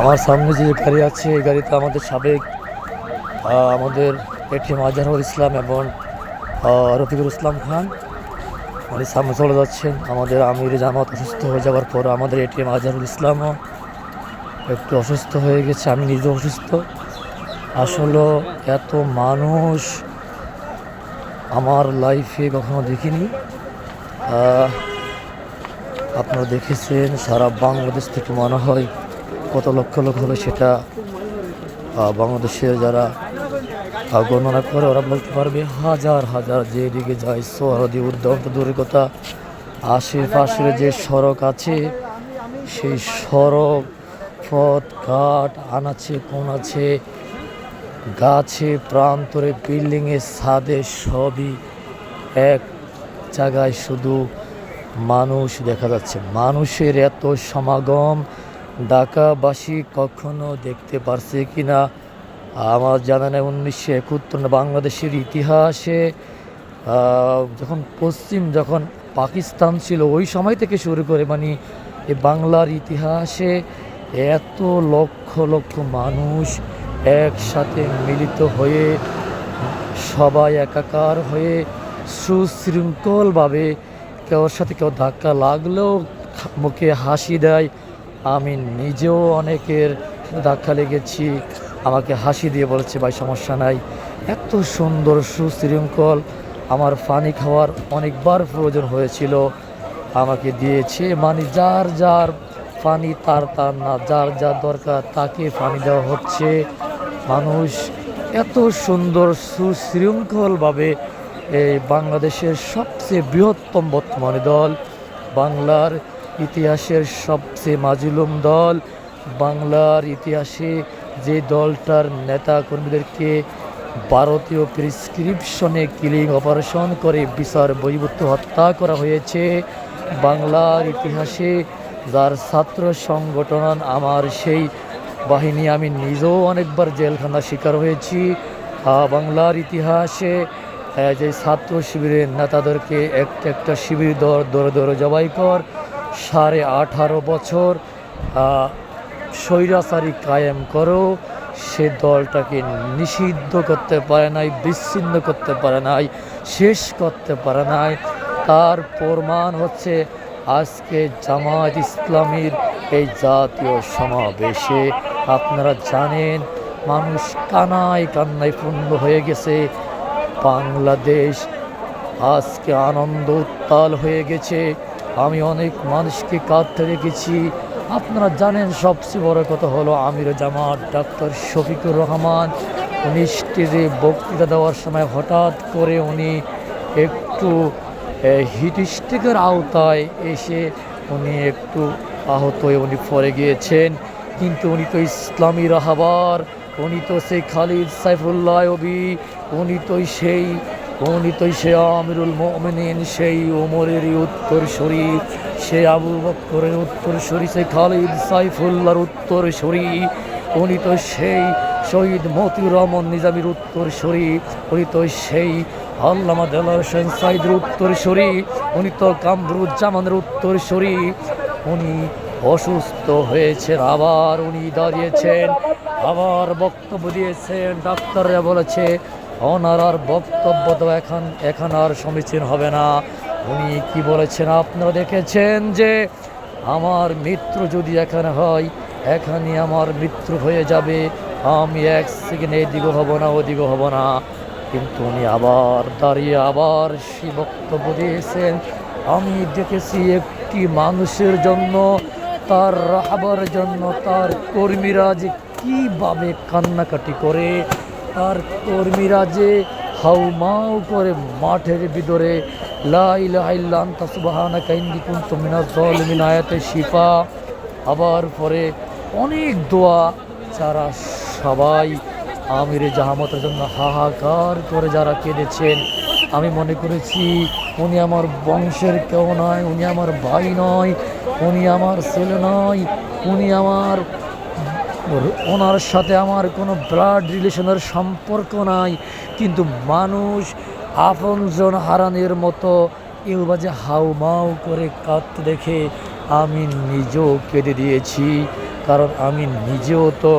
আমার সামনে যে গাড়ি আছে, এই গাড়িতে আমাদের সাবেক আমাদের এটিএম আজহারুল ইসলাম এবং রফিকুল ইসলাম খান, উনি সামনে চলে যাচ্ছেন। আমাদের আমির জামাত অসুস্থ হয়ে যাওয়ার পর আমাদের এটিএম আজহারুল ইসলামও একটু অসুস্থ হয়ে গেছে, আমি নিজেও অসুস্থ। আসলে এত মানুষ আমার লাইফে কখনো দেখিনি। আপনারা দেখেছেন, সারা বাংলাদেশ থেকে মনে হয় কত লক্ষ লোক হবে সেটা আহ, বাংলাদেশের যারা গণনা করে ওরা বলতে পারবে হাজার হাজার যেদিকে যায় সোহরদি উদ্যন্ত দূরের কথা আশেপাশের যে সড়ক আছে সেই সড়ক পথ ঘাট আনাচে কোন আছে গাছে প্রান্তরে বিল্ডিংয়ে ছাদে সবই এক জায়গায় শুধু মানুষ দেখা যাচ্ছে। মানুষের এত সমাগম ঢাকাবাসী কখনো দেখতে পারছে কিনা? আমার জানা নেই, উনিশশো একাত্তর বাংলাদেশের ইতিহাসে যখন পশ্চিম, যখন পাকিস্তান ছিল, ওই সময় থেকে শুরু করে মানে এই বাংলার ইতিহাসে এত লক্ষ লক্ষ মানুষ একসাথে মিলিত হয়ে, সবাই একাকার হয়ে সুশৃঙ্খলভাবে কেউর সাথে কেউ ধাক্কা লাগলেও মুখে হাসি দেয় আমি নিজেও অনেকের ধাক্কা লেগেছি। আমাকে হাসি দিয়ে বলেছে, ভাই, সমস্যা নাই। এত সুন্দর, সুশৃঙ্খল, আমার পানি খাওয়ার অনেকবার প্রয়োজন হয়েছিল। আমাকে দিয়েছে মানে যার যার পানি তার তার না, যার যার দরকার, তাকে পানি দেওয়া হচ্ছে। মানুষ এত সুন্দর, সুশৃঙ্খলভাবে এই বাংলাদেশের সবচেয়ে বৃহত্তম বর্তমানে দল, বাংলার ইতিহাসের সবচেয়ে মাজুলুম দল বাংলার ইতিহাসে যে দলটার নেতা কর্মীদেরকে ভারতীয় প্রেসক্রিপশনে কিলিং অপারেশন করে বিচার বহির্ভূত হত্যা করা হয়েছে, বাংলার ইতিহাসে যার ছাত্র সংগঠন আমার সেই বাহিনী, আমি নিজেও অনেকবার জেলখানা শিকার হয়েছি। বাংলার ইতিহাসে যে ছাত্র শিবিরের নেতাদেরকে একটা একটা শিবির দর, দরে দরে জবাই কর সাড়ে আঠারো বছর স্বৈরাচারী কায়েম করো। সে দলটাকে নিষিদ্ধ করতে পারে নাই, বিচ্ছিন্ন করতে পারে নাই, শেষ করতে পারে নাই। তার প্রমাণ হচ্ছে আজকে জামায়াত ইসলামীর এই জাতীয় সমাবেশে। আপনারা জানেন, মানুষ কানায় কান্নায় পূর্ণ হয়ে গেছে। বাংলাদেশ আজকে আনন্দ উত্তাল হয়ে গেছে। আমি অনেক মানুষকে কাঁদতে দেখেছি। আপনারা জানেন সবচেয়ে বড় কথা হলো আমির জামাত, ডাক্তার শফিকুর রহমান। উনি স্টেজে বক্তৃতা দেওয়ার সময় হঠাৎ করে উনি একটু হিট স্ট্রোকের আওতায় এসে উনি একটু আহত হয়ে উনি পরে গিয়েছেন। কিন্তু উনি তো ইসলামী রাহাবার, উনি তো সেই খালিদ সাইফুল্লাহ অবি, উনি তো সেই তো সে আমিরুল মোমিনিন, সেই ওমরেরই উত্তর শরীফ, সে আবু বক্করের উত্তর শরী সে খালিদ সাইফুল্লাহর উত্তর শরী উনি তো সেই শহীদ মতিউর রহমান নিজামির উত্তর শরীফ উনি তো সেই আল্লামা দেলার হোসেন সাইদের উত্তর শরীফ উনি তো কামরুজ্জামানের উত্তর শরীফ। উনি অসুস্থ হয়েছেন, আবার উনি দাঁড়িয়েছেন, আবার বক্তব্য দিয়েছেন, ডাক্তাররা বলেছে ওনার বক্তব্য তো এখন এখন আর সমীচীন হবে না। উনি কি বলেছেন আপনারা দেখেছেন যে, আমার মৃত্যু যদি এখানে হয় এখানে আমার মৃত্যু হয়ে যাবে। আমি এক সেকেন্ড এদিকে হব না, ওদিকে হব না। কিন্তু উনি আবার দাঁড়িয়ে আবার সে বক্তব্য দিয়েছেন। আমি দেখেছি একটি মানুষের জন্য, তার রাহাবার জন্য, তার কর্মীরা যে কীভাবে কান্নাকাটি করে তার কর্মীরা যে হাউমাউ করে মাঠের ভিতরে আয়াতে শিফা, আবার পরে অনেক দোয়া যারা সবাই আমিরে জাহামতের জন্য হাহাকার করে যারা কেঁদেছেন। আমি মনে করেছি, উনি আমার বংশের কেউ নয়, উনি আমার ভাই নয়, উনি আমার ছেলে নয়, উনি আমার ওনার সাথে আমার কোনো ব্লাড রিলেশনের সম্পর্ক নাই, কিন্তু মানুষ আপনজন হারানোর মতো কেউ বাজে হাউ মাউ করে কাঁদতে দেখে আমি নিজেও কেঁদে দিয়েছি, কারণ আমি নিজেও তো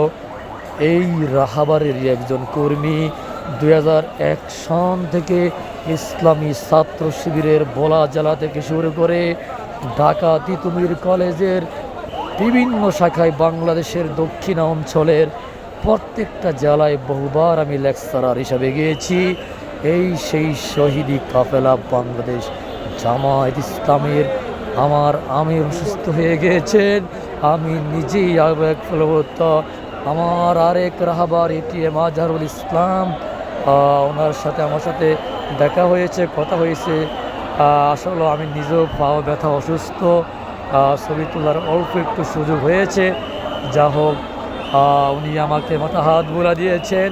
এই রাহাবারেরই একজন কর্মী। দুই সন থেকে ইসলামী ছাত্র শিবিরের বোলা জেলা থেকে শুরু করে ঢাকা তিতুমির কলেজের বিভিন্ন শাখায় বাংলাদেশের দক্ষিণ অঞ্চলের প্রত্যেকটা জেলায় বহুবার আমি লেকচারার হিসাবে গিয়েছি। এই সেই শহীদি কাফেলা বাংলাদেশ জামায়াত ইসলামের আমার আমির অসুস্থ হয়ে গিয়েছেন। আমি নিজেই আবেগ ফলবত, আমার আরেক রাহাবার এটিএম আজহারুল ইসলাম ওনার সাথে আমার সাথে দেখা হয়েছে, কথা হয়েছে। আসলে আমি নিজেও পাও ব্যথা অসুস্থ। ছবি তোলার অল্প একটু সুযোগ হয়েছে। যা হোক উনি আমাকে মাথা হাত বোলা দিয়েছেন।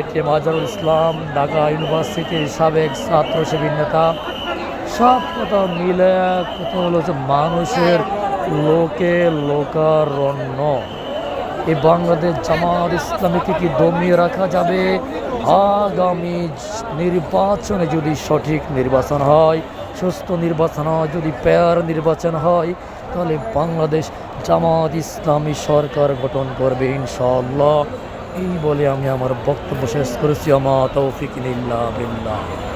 এটি আজহারুল ইসলাম, ঢাকা ইউনিভার্সিটির সাবেক ছাত্র শিবির নেতা। সব কথা মিলে কথা হলো যে মানুষের লোকে লোকারণ্য। এই বাংলাদেশ জামাত ইসলামীকে কি দমিয়ে রাখা যাবে? আগামী নির্বাচনে যদি সঠিক নির্বাচন হয় সুস্থ নির্বাচন যদি পেয়ার নির্বাচন হয়, তাহলে বাংলাদেশ জামাত ইসলামী সরকার গঠন করবে ইনশাআল্লাহ। এই বলে আমি আমার বক্তব্য শেষ করেছি। আমা তৌফিক বিল্লাহ।